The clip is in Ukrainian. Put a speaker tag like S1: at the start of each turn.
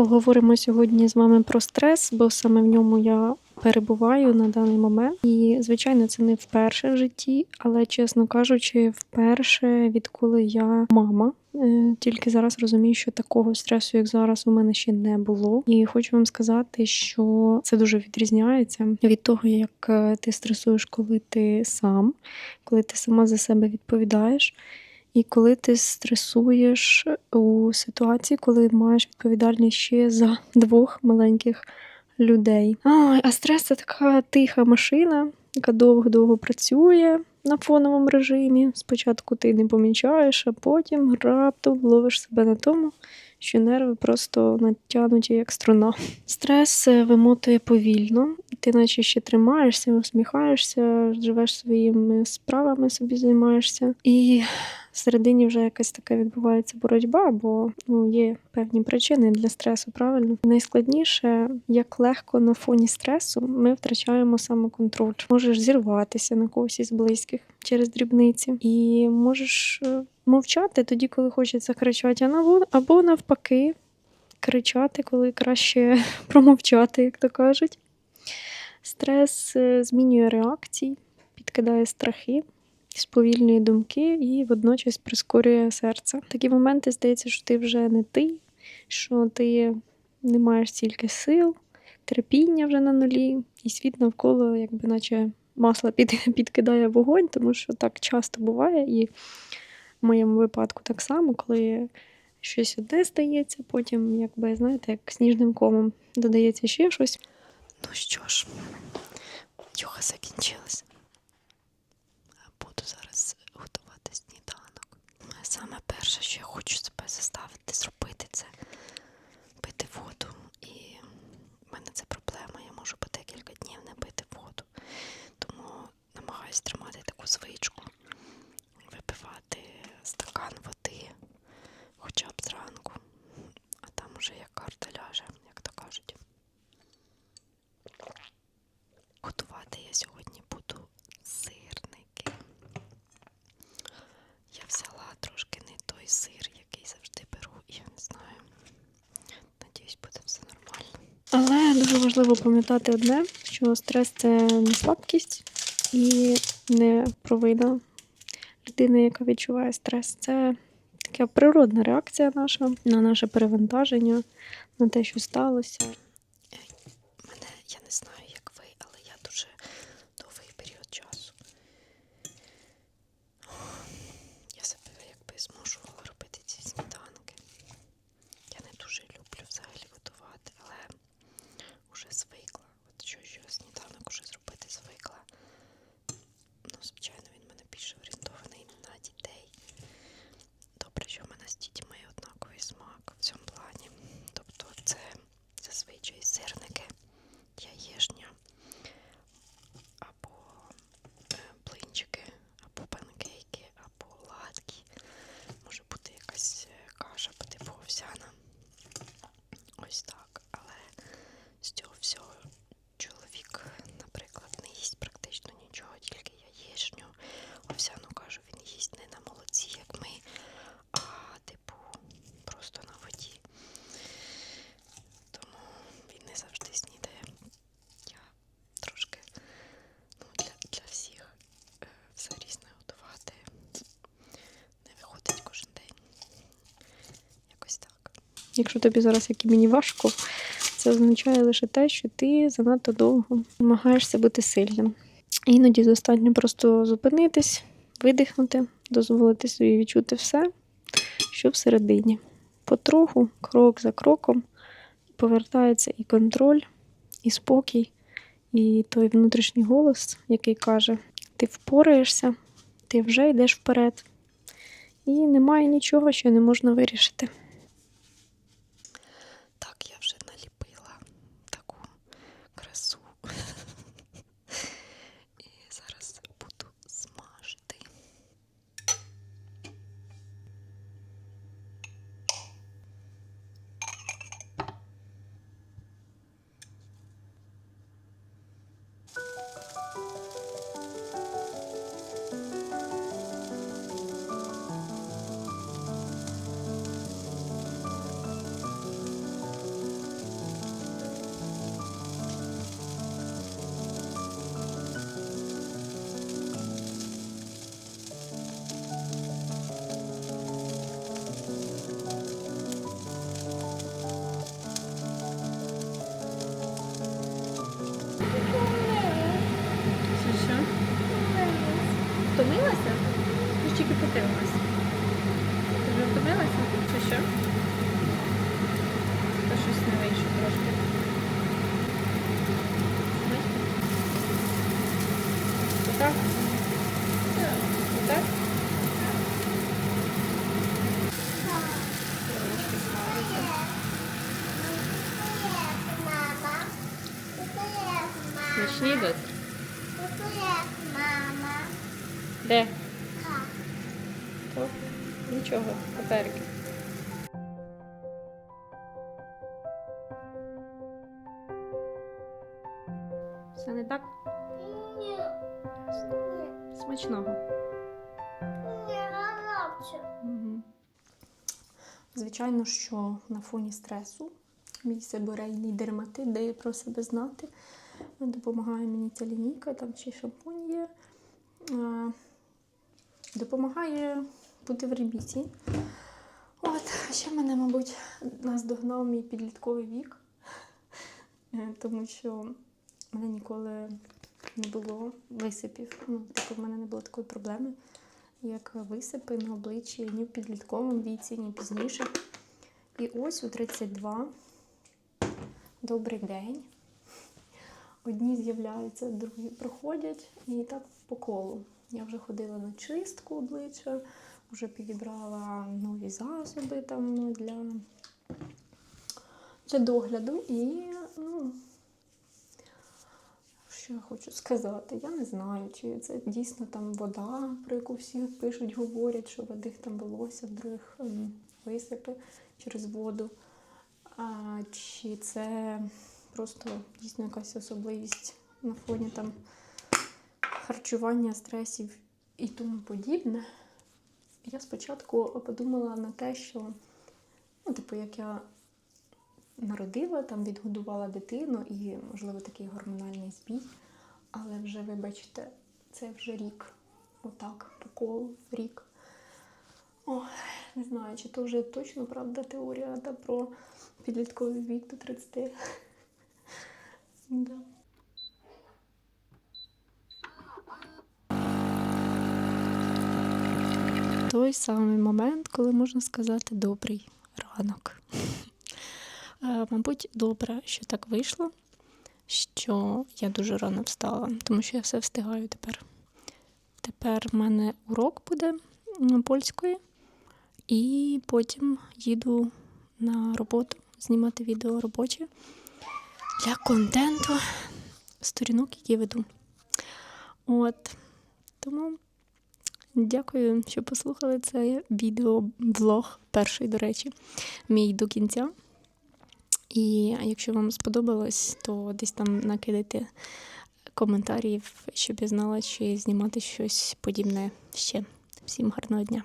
S1: Поговоримо сьогодні з вами про стрес, бо саме в ньому я перебуваю на даний момент. І, звичайно, це не вперше в житті, але, чесно кажучи, вперше, відколи я мама. Е, Тільки зараз розумію, що такого стресу, як зараз, у мене ще не було. І хочу вам сказати, що це дуже відрізняється від того, як е, ти стресуєш, коли ти сам, коли ти сама за себе відповідаєш. І коли ти стресуєш у ситуації, коли маєш відповідальність ще за двох маленьких людей. Ой, а стрес це така тиха машина, яка довго-довго працює на фоновому режимі. Спочатку ти не помічаєш, а потім раптом ловиш себе на тому, що нерви просто натягнуті як струна. Стрес е, вимотує повільно, ти наче ще тримаєшся, усміхаєшся, живеш своїми справами, собі займаєшся. І всередині вже якась така відбувається боротьба, бо ну, є певні причини для стресу, правильно? Найскладніше, як легко на фоні стресу ми втрачаємо самоконтроль. Можеш зірватися на когось із близьких через дрібниці, і можеш е, мовчати тоді, коли хочеться кричати, або, або навпаки, кричати, коли краще промовчати, як то кажуть. Стрес е, змінює реакції, підкидає страхи, сповільнює думки і водночас прискорює серце. Такі моменти здається, що ти вже не ти, що ти не маєш стільки сил, терпіння вже на нулі, і світ навколо, якби наче масло під, підкидає вогонь, тому що так часто буває, і в моєму випадку так само, коли щось одне стається, потім, якби, знаєте, як сніжним комом додається ще щось.
S2: Ну що ж, йога закінчилась. Буду зараз готувати сніданок. Саме перше, що я хочу себе заставити зробити, це пити воду. І в мене це проблема. Я можу по декілька днів не пити воду. Тому намагаюся тримати таку звичку, випивати стакан води хоча б зранку, а там уже як карта ляже, як то кажуть. Готувати я сьогодні буду сирники. Я взяла трошки не той сир, який завжди беру, і я не знаю. Надіюсь, буде все нормально.
S1: Але дуже важливо пам'ятати одне, що стрес це не слабкість і не провина людини, яка відчуває стрес. Це така природна реакція наша на наше перевантаження, на те, що сталося.
S2: Мене я не знаю, як ви, але я дуже довгий період часу. Я себе якби змушувала робити ці сніданки. Я не дуже люблю взагалі готувати, але вже звикла. От що, що сніданок уже зробити звикла. Ну, звичайно, він в мене більше орієнтований на дітей. Добре, що в мене з дітьми однаковий смак в цьому плані. Тобто це зазвичай сирники, яєшня або е, блинчики, або панкейки, або ладки. Може бути якась е, каша типу овсяна. Ось так. Але з цього всього чоловік, наприклад, не їсть практично нічого, тільки яєчню. Овсяну кашу він їсть не на молоці, як ми, а типу просто на воді. Тому він не завжди снідає. Я трошки ну, для, для всіх е, все різне готувати. Не виходить кожен день. Якось так.
S1: Якщо тобі зараз як і мені важко, це означає лише те, що ти занадто довго намагаєшся бути сильним. Іноді достатньо просто зупинитись, видихнути, дозволити собі відчути все, що всередині. Потроху, крок за кроком, повертається і контроль, і спокій, і той внутрішній голос, який каже: ти впораєшся, ти вже йдеш вперед. І немає нічого, що не можна вирішити.
S2: втомилася? Ти ж тільки потилася. Ти вже втомилася? Чи що?
S1: Та щось не вийшло трошки. Отак?
S3: Отак?
S1: Де? То нічого, паперки. Все не так?
S3: Ні.
S1: Смачного.
S3: Ні.
S1: Звичайно, що на фоні стресу мій себорейний дерматит дає про себе знати. Допомагає мені ця лінійка, там ще й шампунь є. Допомагає бути в ребіті. От, ще мене, мабуть, наздогнав мій підлітковий вік, Е, тому що в мене ніколи не було висипів. Ну, типу, в мене не було такої проблеми як висипи на обличчі ні в підлітковому віці, ні пізніше. І ось у 32 добрий день. Одні з'являються, другі проходять і так по колу. Я вже ходила на чистку обличчя, вже підібрала нові засоби там для, для догляду. І ну, що я хочу сказати? Я не знаю, чи це дійсно там вода, про яку всі пишуть, говорять, що в одних там волосся, в других ем, висипи через воду. А, чи це просто дійсно якась особливість на фоні там харчування, стресів і тому подібне. Я спочатку подумала на те, що, ну, типу, як я народила, там відгодувала дитину і, можливо, такий гормональний збій. Але вже, вибачте, це вже рік. Отак, по колу, рік. О, не знаю, чи то вже точно правда теорія та про підлітковий вік до 30. Да. Той самий момент, коли можна сказати добрий ранок. Е, Мабуть, добре, що так вийшло, що я дуже рано встала, тому що я все встигаю тепер. Тепер в мене урок буде польської, і потім їду на роботу знімати відео робочі для контенту сторінок, які веду. От. Тому дякую, що послухали це відео, влог, перший, до речі, мій до кінця. І якщо вам сподобалось, то десь там накидайте коментарів, щоб я знала, чи знімати щось подібне ще. Всім гарного дня!